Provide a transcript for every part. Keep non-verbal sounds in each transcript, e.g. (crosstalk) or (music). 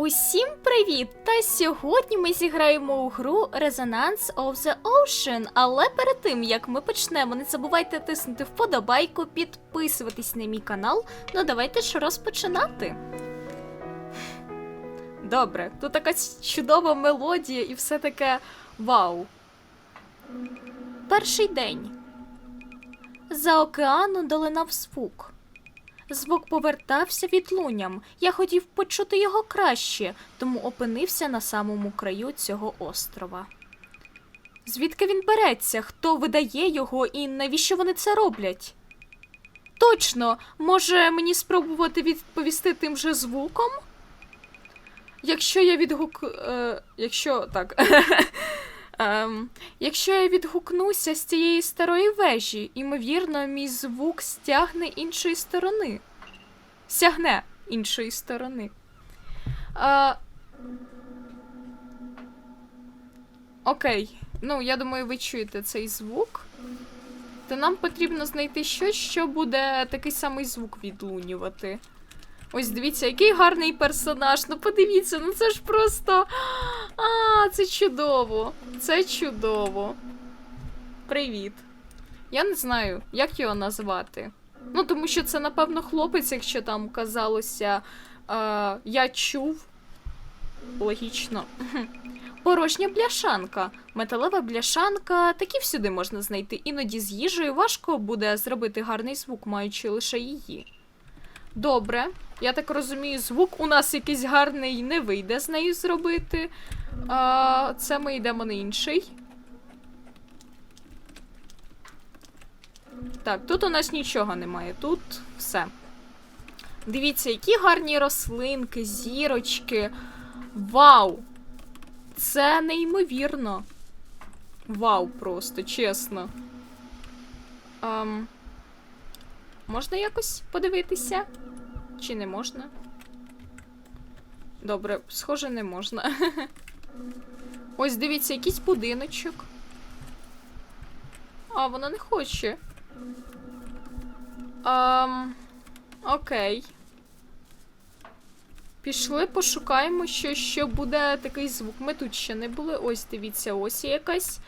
Усім привіт! Та сьогодні ми зіграємо у гру Resonance of the Ocean. Але перед тим як ми почнемо, не забувайте тиснути вподобайку, підписуватись на мій канал. Ну давайте ж розпочинати. Добре, тут така чудова мелодія і все таке вау. Перший день. За океану долинав звук. Звук повертався відлунням. Я хотів почути його краще, тому опинився на самому краю цього острова. Звідки він береться? Хто видає його і навіщо вони це роблять? Точно, може мені спробувати відповісти тим же звуком? Якщо я відгук. Е, якщо так. (laughs) Ем, якщо я відгукнуся з цієї старої вежі, ймовірно, мій звук стягне іншої сторони. Сягне іншої сторони. А... Окей. Ну, я думаю, ви чуєте цей звук. То нам потрібно знайти щось, що буде такий самий звук відлунювати. Ось дивіться, який гарний персонаж. Ну подивіться, ну це ж просто. А, це чудово. Це чудово. Привіт. Я не знаю, як його назвати. Ну, тому що це, напевно, хлопець, якщо там казалося. Е, я чув. Логічно. (laughs) Порожня бляшанка. Металева бляшанка, такі всюди можна знайти. Іноді з їжею важко буде зробити гарний звук, маючи лише її. Добре, я так розумію, звук у нас якийсь гарний не вийде з нею зробити. А, це ми йдемо на інший. Так, тут у нас нічого немає. Тут все. Дивіться, які гарні рослинки, зірочки. Вау! Це неймовірно. Вау, просто, чесно. Ем, можна якось подивитися? Чи не можна? Добре, схоже, не можна. (laughs) Ось дивіться, якийсь будиночок. А, вона не хоче. Ам, окей. Пішли, пошукаємо, що, що буде такий звук. Ми тут ще не були. Ось, дивіться, ось є якась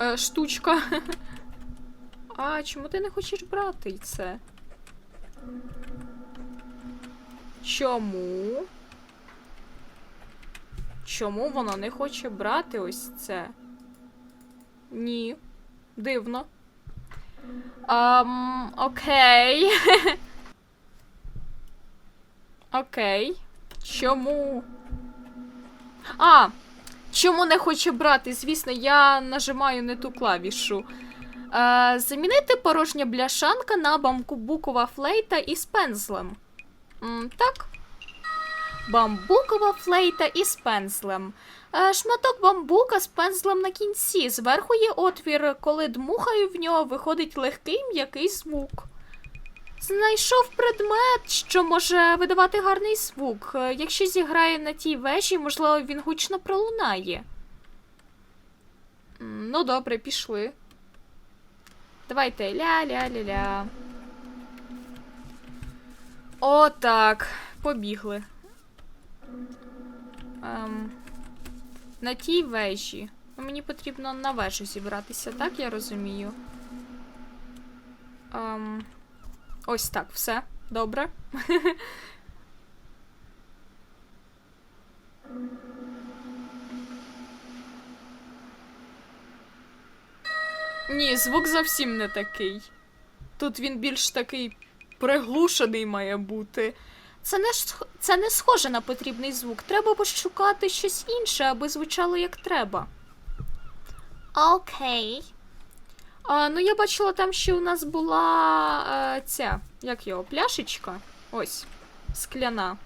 е, штучка. (laughs) А, чому ти не хочеш брати це? Чому? Чому вона не хоче брати ось це? Ні. Дивно. Ам, окей. (laughs) Окей. Чому? А! Чому не хоче брати? Звісно, я нажимаю не ту клавішу. Е, замінити порожня бляшанка на бамбукова флейта із пензлем. Так. Бамбукова флейта із пензлем. Е, шматок бамбука з пензлем на кінці. Зверху є отвір, коли дмухаю в нього, виходить легкий м'який звук. Знайшов предмет, що може видавати гарний звук. Е, Якщо зіграє на тій вежі, можливо, він гучно пролунає. Ну, добре, пішли. Давайте ля-ля-ля-ля. О, так. Побігли. Ем, на тій вежі. Ну, Мені потрібно на вежу зібратися, так я розумію. Ем, ось так, все. Добре. (laughs) Ні, звук зовсім не такий. Тут він більш такий приглушений має бути. Це не, це не схоже на потрібний звук. Треба пошукати щось інше, аби звучало як треба. Окей. А, ну, я бачила там, що у нас була е, ця, як його, пляшечка. Ось, скляна.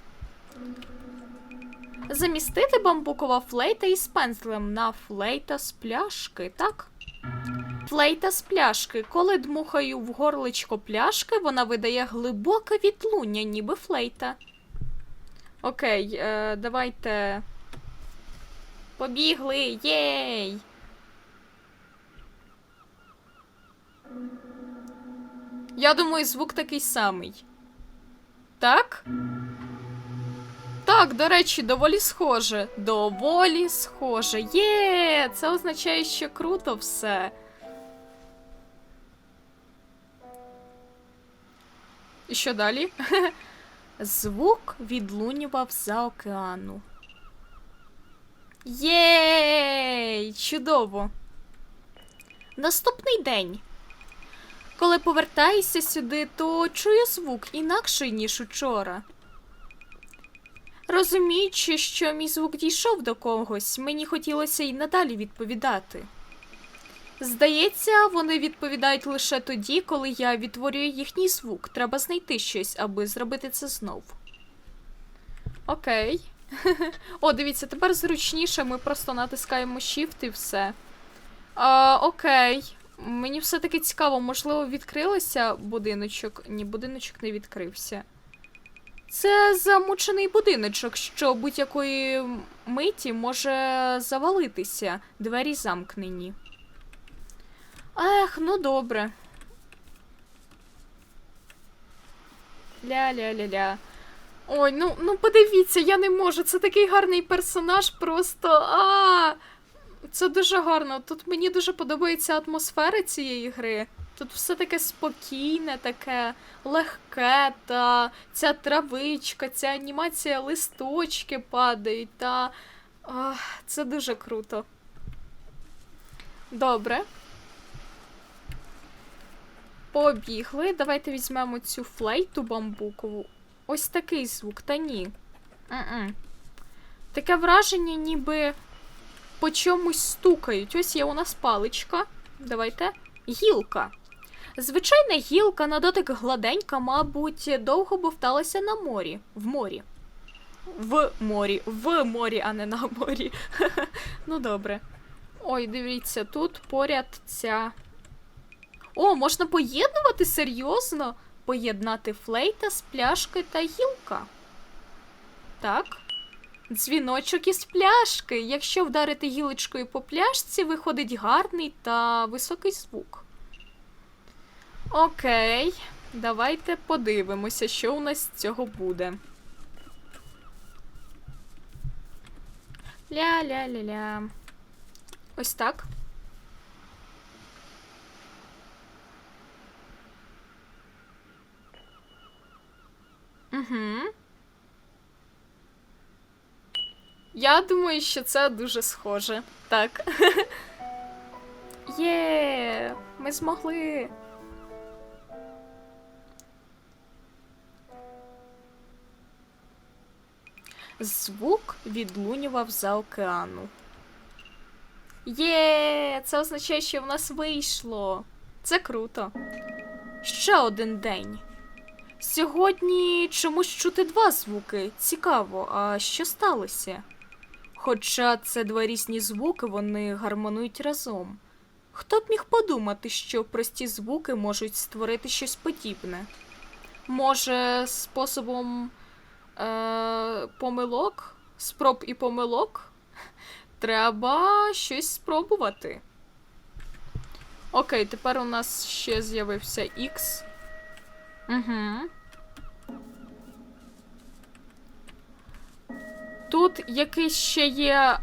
Замістити бамбукова флейта із пензлем на флейта з пляшки, так? Флейта з пляшки. Коли дмухаю в горличко пляшки, вона видає глибоке відлуння, ніби флейта. Окей, е, давайте. Побігли! Єй! Я думаю, звук такий самий. Так? Так, до речі, доволі схоже. Доволі схоже. Є, це означає, що круто все. І що далі? (laughs) Звук відлунював за океану. Єй! Чудово! Наступний день. Коли повертаюся сюди, то чую звук інакший, ніж учора. Розуміючи, що мій звук дійшов до когось, мені хотілося й надалі відповідати. Здається, вони відповідають лише тоді, коли я відтворюю їхній звук. Треба знайти щось, аби зробити це знов. Окей. (laughs) О, дивіться, тепер зручніше, ми просто натискаємо Shift і все. А, окей. Мені все-таки цікаво, можливо, відкрилося будиночок. Ні, будиночок не відкрився. Це замучений будиночок, що будь-якої миті може завалитися. Двері замкнені. Ех, ну добре. Ля-ля-ля-ля. Ой, ну, ну подивіться, я не можу. Це такий гарний персонаж, просто. А! Це дуже гарно. Тут мені дуже подобається атмосфера цієї гри. Тут все таке спокійне, таке легке, та ця травичка, ця анімація листочки падають, та. Ах, це дуже круто. Добре. Побігли. Давайте візьмемо цю флейту бамбукову. Ось такий звук, та ні. М-м. Таке враження, ніби по чомусь стукають. Ось є у нас паличка. Давайте. Гілка. Звичайна гілка на дотик гладенька, мабуть, довго бовталася на морі. В морі. В морі. В морі, а не на морі. (laughs) ну добре. Ой, дивіться, тут поряд ця. О, можна поєднувати серйозно? Поєднати флейта з пляшки та гілка. Так. Дзвіночок із пляшки. Якщо вдарити гілочкою по пляшці, виходить гарний та високий звук. Окей, давайте подивимося, що у нас з цього буде. Ля-ля-ля-ля. Ось так. Угу. Я думаю, що це дуже схоже. Так. (laughs) Є, ми змогли. Звук відлунював за океану. Є, це означає, що в нас вийшло. Це круто. Ще один день. Сьогодні чомусь чути два звуки. Цікаво, а що сталося? Хоча це два різні звуки, вони гармонують разом. Хто б міг подумати, що прості звуки можуть створити щось подібне? Може, способом е- помилок? Спроб і помилок? Треба щось спробувати. Окей, тепер у нас ще з'явився X. Угу. Тут якийсь ще є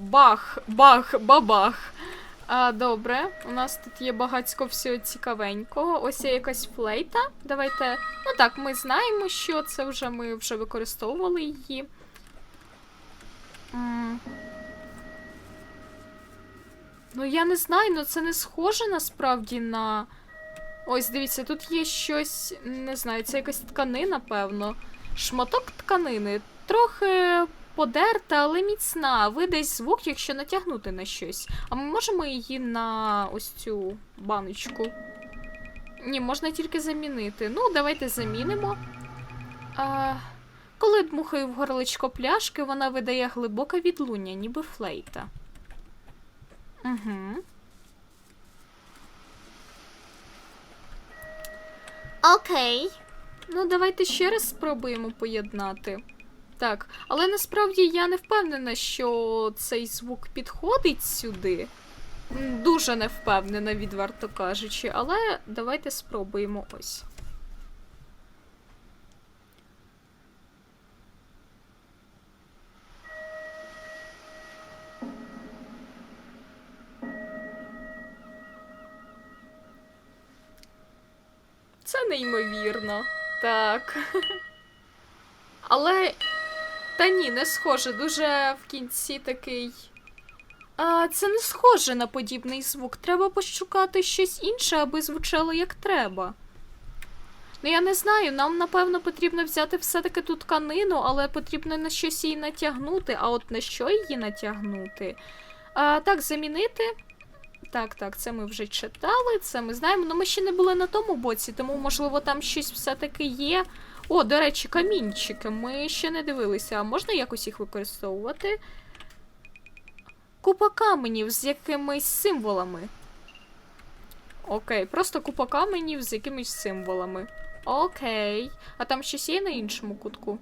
бах, бах, бабах. А, Добре, у нас тут є багатько всього цікавенького. Ось є якась флейта. Давайте. Ну так, ми знаємо, що це вже ми вже використовували її. М. Ну, я не знаю, ну це не схоже насправді на. Ось, дивіться, тут є щось, не знаю, це якась тканина, певно. Шматок тканини. Трохи подерта, але міцна. Видасть звук, якщо натягнути на щось. А ми можемо її на ось цю баночку. Ні, можна тільки замінити. Ну, давайте замінимо. А, коли дмухаю в горличко пляшки, вона видає глибоке відлуння, ніби флейта. Угу. Окей. Ну, давайте ще раз спробуємо поєднати. Так, але насправді я не впевнена, що цей звук підходить сюди. Дуже не впевнена, відверто кажучи, але давайте спробуємо ось. Це неймовірно. Так. (laughs) Але та ні, не схоже. Дуже в кінці такий. А, це не схоже на подібний звук. Треба пошукати щось інше, аби звучало як треба. Ну, я не знаю, нам, напевно, потрібно взяти все-таки ту тканину, але потрібно на щось її натягнути. А от на що її натягнути? А, так, замінити. Так, так, це ми вже читали, це ми знаємо. Ну, ми ще не були на тому боці, тому, можливо, там щось все-таки є. О, до речі, камінчики. Ми ще не дивилися, а можна якось їх використовувати? Купа каменів з якимись символами. Окей, просто купа каменів з якимись символами. Окей. А там щось є на іншому кутку?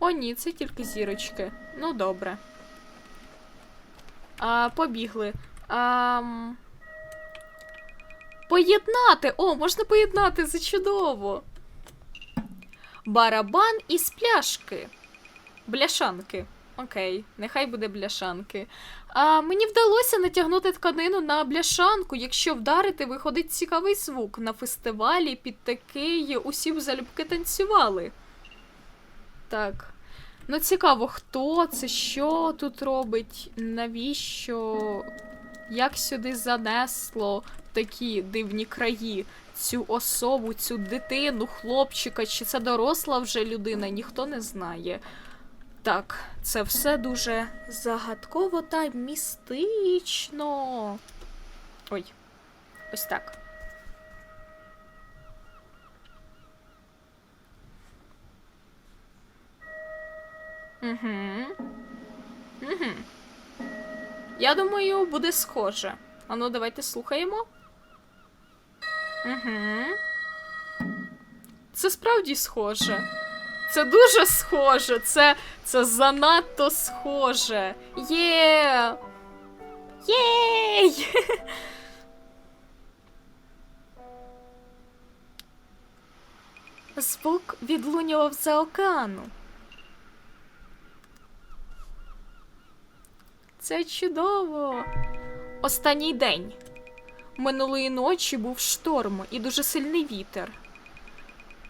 О, ні, це тільки зірочки. Ну, добре. А, побігли. Ам... Поєднати! О, можна поєднати, це чудово. Барабан із пляшки. Бляшанки. Окей, нехай буде бляшанки. А мені вдалося натягнути тканину на бляшанку. Якщо вдарити, виходить цікавий звук. На фестивалі під такий усі б залюбки танцювали. Так. Ну, цікаво, хто це, що тут робить, навіщо, як сюди занесло такі дивні краї цю особу, цю дитину, хлопчика, чи це доросла вже людина, ніхто не знає. Так, це все дуже загадково та містично. Ой, ось так. Угу. Угу. Я думаю, буде схоже. Ану, давайте слухаємо. Угу. Це справді схоже. Це дуже схоже. Це, це занадто схоже. Є. Єй! (laughs) Звук відлунював за океану. Це чудово. Останній день. Минулої ночі був шторм і дуже сильний вітер.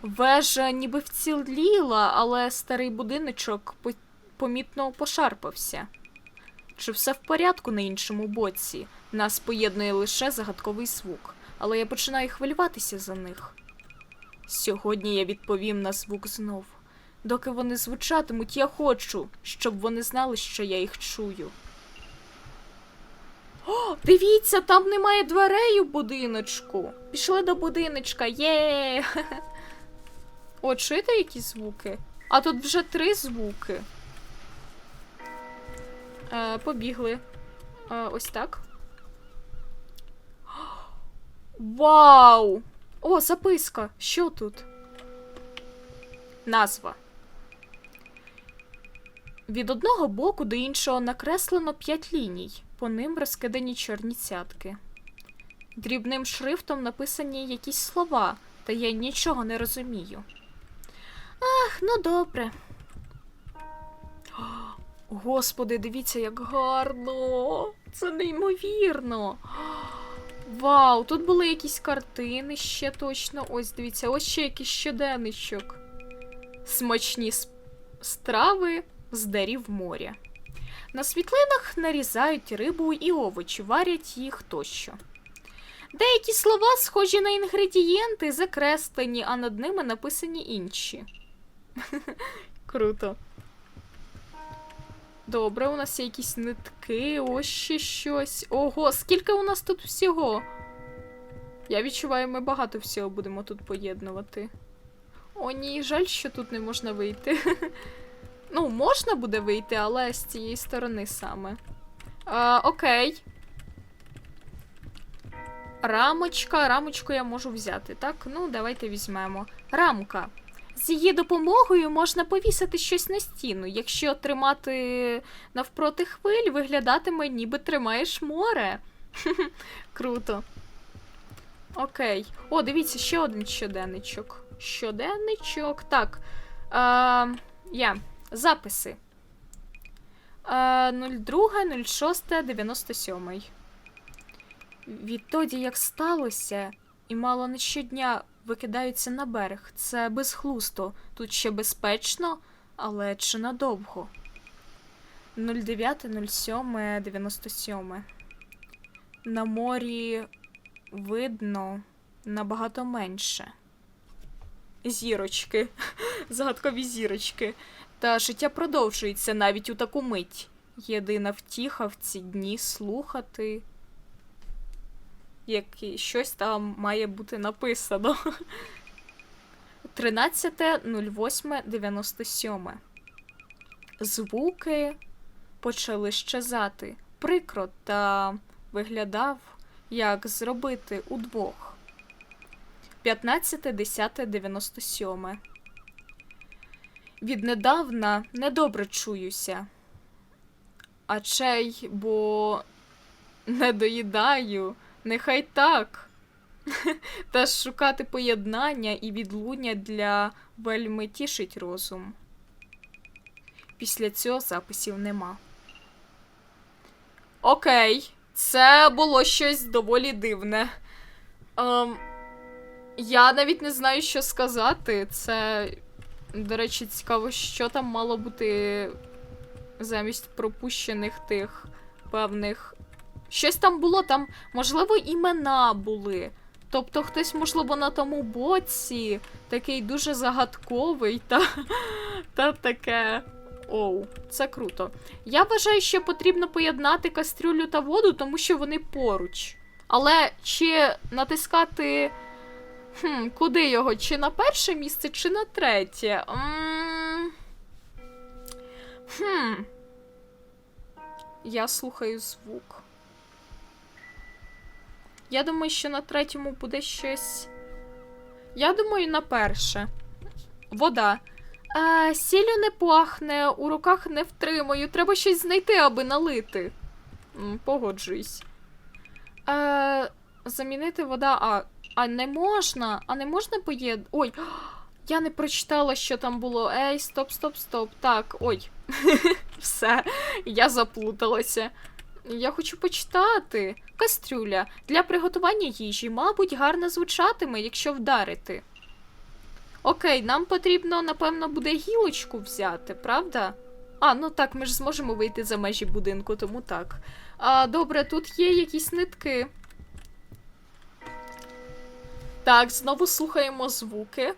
Вежа ніби вціліла, але старий будиночок помітно пошарпався. Чи все в порядку на іншому боці? Нас поєднує лише загадковий звук, але я починаю хвилюватися за них. Сьогодні я відповім на звук знов. Доки вони звучатимуть, я хочу, щоб вони знали, що я їх чую. О, дивіться, там немає дверей у будиночку. Пішли до будиночка, є. О, чуєте які звуки? А тут вже три звуки. Е, побігли. Е, ось так. Вау! О, записка. Що тут? Назва. Від одного боку до іншого накреслено п'ять ліній. По ним розкидані чорні цятки. Дрібним шрифтом написані якісь слова, та я нічого не розумію. Ах, ну добре. Господи, дивіться, як гарно! Це неймовірно. Вау, тут були якісь картини ще точно. Ось дивіться, ось ще якийсь щоденничок. Смачні страви з дарів моря. На світлинах нарізають рибу і овочі, варять їх тощо. Деякі слова схожі на інгредієнти, закреслені, а над ними написані інші. (laughs) Круто. Добре, у нас є якісь нитки, ось ще щось. Ого, скільки у нас тут всього? Я відчуваю, ми багато всього будемо тут поєднувати. О, ні, жаль, що тут не можна вийти. (laughs) Ну, можна буде вийти, але з цієї сторони саме. А, окей. Рамочка, рамочку я можу взяти, так? Ну, давайте візьмемо. Рамка. З її допомогою можна повісити щось на стіну. Якщо тримати навпроти хвиль, виглядатиме, ніби тримаєш море. Круто. Окей. О, дивіться, ще один щоденничок. Щоденничок. Так. А, я. Записи. А, 02, 06, 97. Відтоді, як сталося, і мало не щодня викидаються на берег. Це безглуздо. Тут ще безпечно, але чи надовго? 09.07.97. На морі видно набагато менше. Зірочки. (laughs) Загадкові зірочки. Та життя продовжується навіть у таку мить. Єдина втіха в ці дні слухати. Як щось там має бути написано. (laughs) 13.08.97. Звуки почали щезати. Прикро та виглядав, як зробити удвох. 15.10.97. Віднедавна недобре чуюся. А чей, бо не доїдаю, нехай так. (laughs) Та шукати поєднання і відлуння для вельми тішить розум. Після цього записів нема. Окей, це було щось доволі дивне. Ем, я навіть не знаю, що сказати. Це, до речі, цікаво, що там мало бути замість пропущених тих певних. Щось там було, там, можливо, імена були. Тобто хтось, можливо, на тому боці такий дуже загадковий та, та таке. Оу, це круто. Я вважаю, що потрібно поєднати кастрюлю та воду, тому що вони поруч. Але чи натискати. Хм, куди його? Чи на перше місце, чи на третє? Хм. Я слухаю звук. Я думаю, що на третьому буде щось. Я думаю, на перше. Вода. А, сіллю не пахне, у руках не втримаю. Треба щось знайти, аби налити. Погоджуюсь. Е, замінити вода. А, а не можна. А не можна поєд. Ой, я не прочитала, що там було. Ей, стоп, стоп, стоп. Так, ой. (laughs) Все, я заплуталася. Я хочу почитати. Кастрюля. Для приготування їжі, мабуть, гарно звучатиме, якщо вдарити. Окей, нам потрібно, напевно, буде гілочку взяти, правда? А, ну так, ми ж зможемо вийти за межі будинку, тому так. А, добре, тут є якісь нитки. Так, знову слухаємо звуки.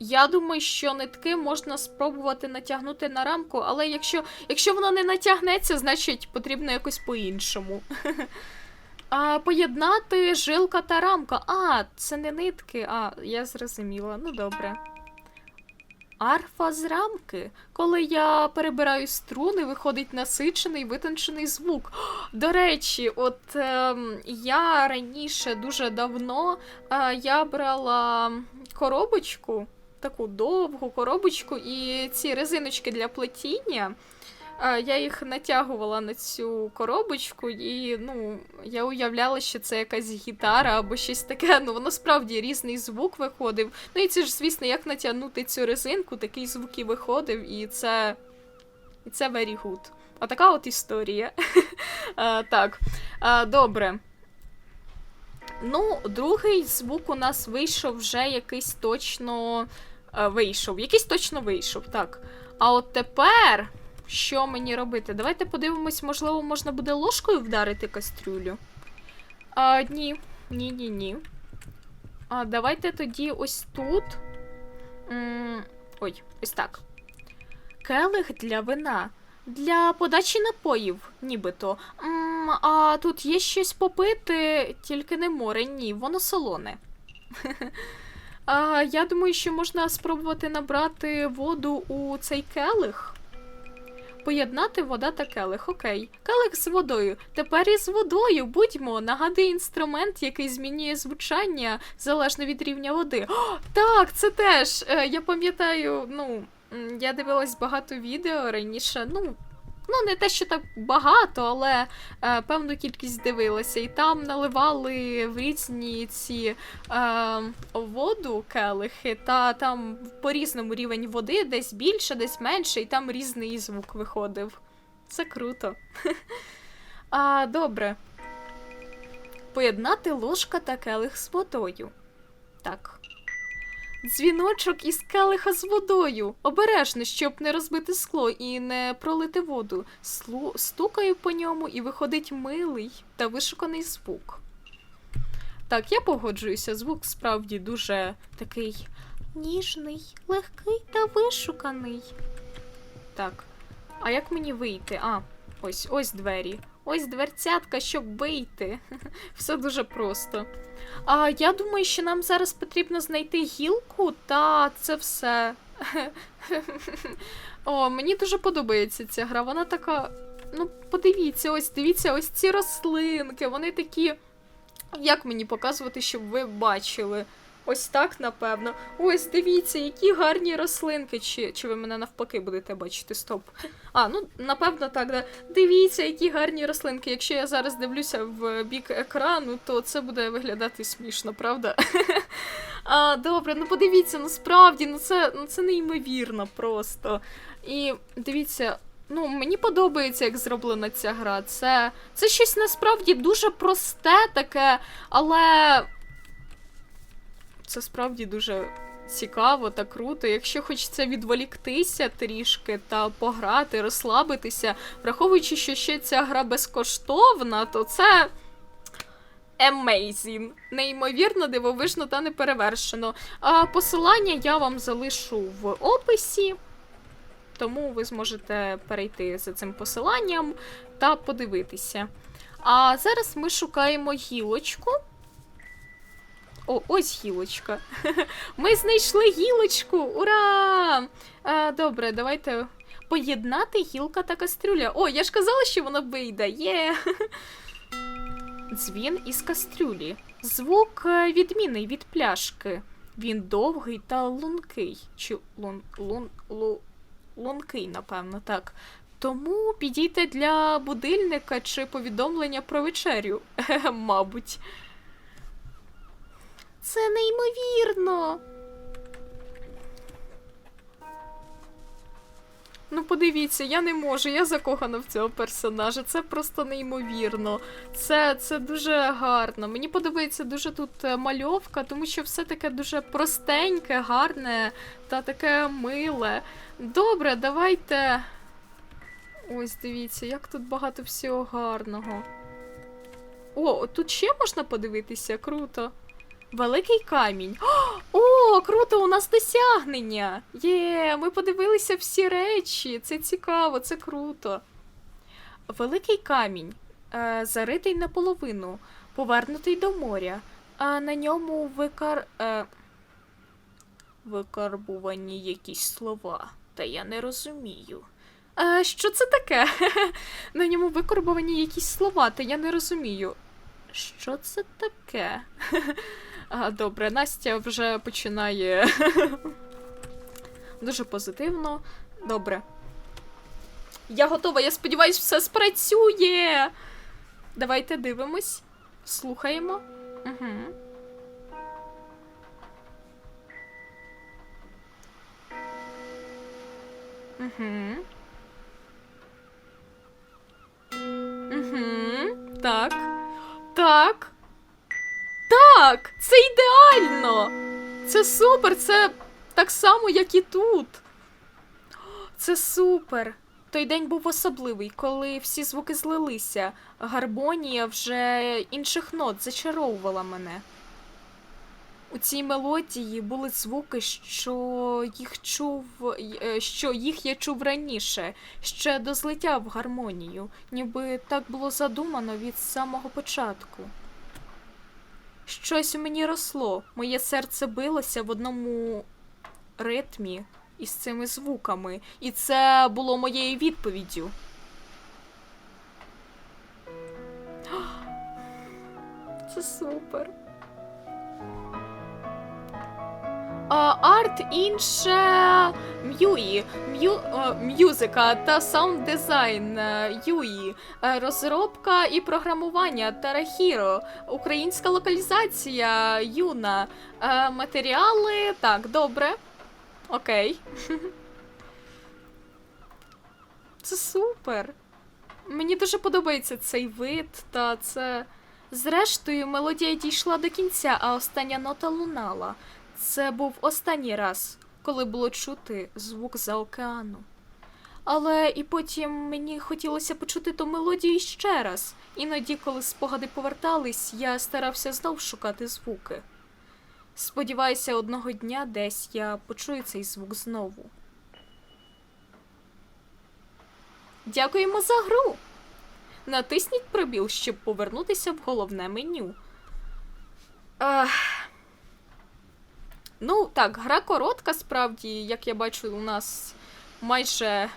Я думаю, що нитки можна спробувати натягнути на рамку, але якщо, якщо воно не натягнеться, значить потрібно якось по-іншому. (laughs) А, поєднати жилка та рамка. А, це не нитки. А, я зрозуміла. Ну добре. Арфа з рамки. Коли я перебираю струни, виходить насичений витончений звук. (gasps) До речі, от е, я раніше дуже давно е, я брала коробочку, таку довгу коробочку, і ці резиночки для плетіння. Я їх натягувала на цю коробочку, і ну, я уявляла, що це якась гітара або щось таке. Ну, воно справді різний звук виходив. Ну і це ж, звісно, як натягнути цю резинку, такий звук і виходив, і це. І це very good. А така от історія. (laughs) а, так, а, добре. Ну, другий звук у нас вийшов вже якийсь точно вийшов. Якийсь точно вийшов, так. А от тепер, що мені робити? Давайте подивимось, можливо, можна буде ложкою вдарити кастрюлю. А, ні, ні, ні, ні. А, давайте тоді ось тут. М, Ой, ось так. Келих для вина. Для подачі напоїв, нібито. М, а тут є щось попити, тільки не море, ні, воно солоне. (laughs) а, я думаю, що можна спробувати набрати воду у цей келих. Поєднати вода та келих, окей. Келих з водою. Тепер із водою будьмо. Нагадує інструмент, який змінює звучання залежно від рівня води. О, так, це теж. Е, я пам'ятаю, ну, я дивилась багато відео раніше. Ну, ну не те, що так багато, але е, певну кількість дивилася. І там наливали в різні ці е, воду келихи, та там по-різному рівень води, десь більше, десь менше, і там різний звук виходив. Це круто. (laughs) А, добре. Поєднати ложка та келих з водою. Так. Дзвіночок із келиха з водою. Обережно, щоб не розбити скло і не пролити воду. Слу... Стукаю по ньому і виходить милий та вишуканий звук. Так, я погоджуюся, звук справді дуже такий ніжний, легкий та вишуканий. Так. А як мені вийти? А, ось, ось двері. Ось дверцятка, щоб вийти. (laughs) Все дуже просто. А я думаю, що нам зараз потрібно знайти гілку, та це все. (laughs) О, мені дуже подобається ця гра. Вона така. Ну, подивіться, ось дивіться, ось ці рослинки. Вони такі. Як мені показувати, щоб ви бачили? Ось так, напевно. Ось дивіться, які гарні рослинки. Чи, чи ви мене навпаки будете бачити? Стоп. А, ну напевно так, да. Дивіться, які гарні рослинки. Якщо я зараз дивлюся в бік екрану, то це буде виглядати смішно, правда? (laughs) А, добре, ну подивіться, ну справді, ну це, ну це неймовірно просто. І дивіться. Ну, мені подобається, як зроблена ця гра. Це, це щось насправді дуже просте таке, але це справді дуже цікаво та круто. Якщо хочеться відволіктися трішки та пограти, розслабитися, враховуючи, що ще ця гра безкоштовна, то це. Amazing. Неймовірно, дивовижно та неперевершено. А посилання я вам залишу в описі, тому ви зможете перейти за цим посиланням та подивитися. А зараз ми шукаємо гілочку. О, ось гілочка. (laughs) Ми знайшли гілочку! Ура! А, добре, давайте поєднати гілка та кастрюля. О, я ж казала, що вона вийде. Є. Дзвін із кастрюлі. Звук е, відмінний від пляшки. Він довгий та лункий. Чи лун, лун, лу, лункий, напевно, так. Тому підійте для будильника чи повідомлення про вечерю. (laughs) Мабуть. Це неймовірно. Ну, подивіться, я не можу, я закохана в цього персонажа. Це просто неймовірно. Це, це дуже гарно. Мені подобається дуже тут е, мальовка, тому що все таке дуже простеньке, гарне та таке миле. Добре, давайте. Ось дивіться, як тут багато всього гарного. О, тут ще можна подивитися, круто. Великий камінь. О, круто, у нас досягнення. Є, ми подивилися всі речі. Це цікаво, це круто. Великий камінь, е, заритий наполовину, повернутий до моря, а на ньому викар. Е, викарбувані якісь слова, та я не розумію. Е, що це таке? (laughs) на ньому викарбувані якісь слова, та я не розумію. Що це таке? (laughs) А, добре, Настя вже починає (laughs) дуже позитивно. Добре. Я готова, я сподіваюся, все спрацює. Давайте дивимось, слухаємо. Угу. Угу. Угу. Так. Так. Так, це ідеально! Це супер, це так само, як і тут. Це супер. Той день був особливий, коли всі звуки злилися. Гармонія вже інших нот зачаровувала мене. У цій мелодії були звуки, що їх чув, е, що їх я чув раніше, ще до злиття в гармонію, ніби так було задумано від самого початку. Щось у мені росло, моє серце билося в одному ритмі із цими звуками, і це було моєю відповіддю. (gasps) Це супер. Арт інше М'юї, М'ю, е, м'юзика та саунд дизайн е, Юї, Е, розробка і програмування Тарахіро, українська локалізація Юна, Е, матеріали. Так, добре. Окей. (laughs) Це супер. Мені дуже подобається цей вид, та це. Зрештою, мелодія дійшла до кінця, а остання нота лунала. Це був останній раз, коли було чути звук за океану. Але і потім мені хотілося почути ту мелодію ще раз. Іноді, коли спогади повертались, я старався знов шукати звуки. Сподіваюся, одного дня десь я почую цей звук знову. Дякуємо за гру. Натисніть пробіл, щоб повернутися в головне меню. Ех. Ну, так, гра коротка, справді, як я бачу, у нас майже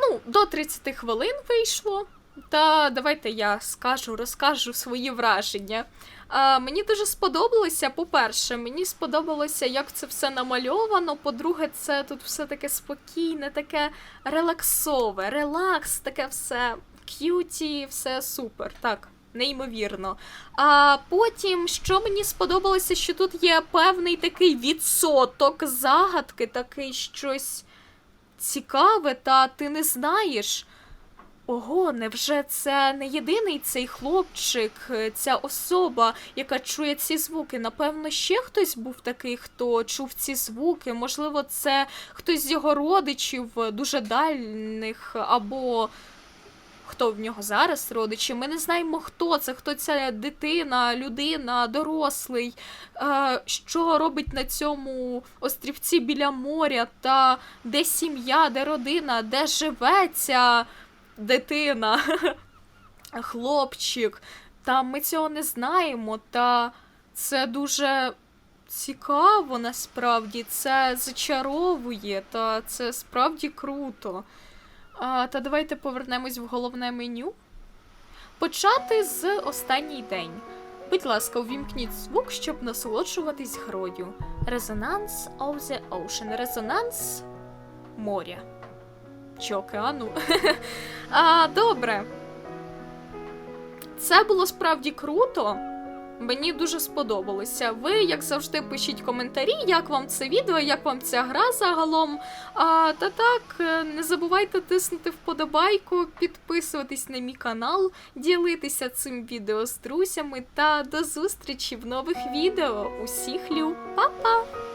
ну, до 30 хвилин вийшло. Та давайте я скажу, розкажу свої враження. А, мені дуже сподобалося. По-перше, мені сподобалося, як це все намальовано. По-друге, це тут все таке спокійне, таке релаксове, релакс, таке все к'юті, все супер. Так, неймовірно. А потім, що мені сподобалося, що тут є певний такий відсоток загадки, такий щось цікаве, та ти не знаєш. Ого, невже це не єдиний цей хлопчик, ця особа, яка чує ці звуки? Напевно, ще хтось був такий, хто чув ці звуки. Можливо, це хтось з його родичів дуже дальних, або хто в нього зараз родичі. Ми не знаємо, хто це, хто ця дитина, людина, дорослий, е, що робить на цьому острівці біля моря, та де сім'я, де родина, де живе ця дитина, (laughs) хлопчик. Та ми цього не знаємо. Та це дуже цікаво насправді. Це зачаровує, та це справді круто. А, та давайте повернемось в головне меню. Почати з останній день. Будь ласка, увімкніть звук, щоб насолоджуватись грою. Резонанс of the Ocean. Резонанс моря. Чи океану? (laughs) а, добре. Це було справді круто. Мені дуже сподобалося. Ви, як завжди, пишіть коментарі, як вам це відео, як вам ця гра загалом. А, та так, е, не забувайте тиснути вподобайку, підписуватись на мій канал, ділитися цим відео з друзями та до зустрічі в нових відео. Усіх лю, Па-па!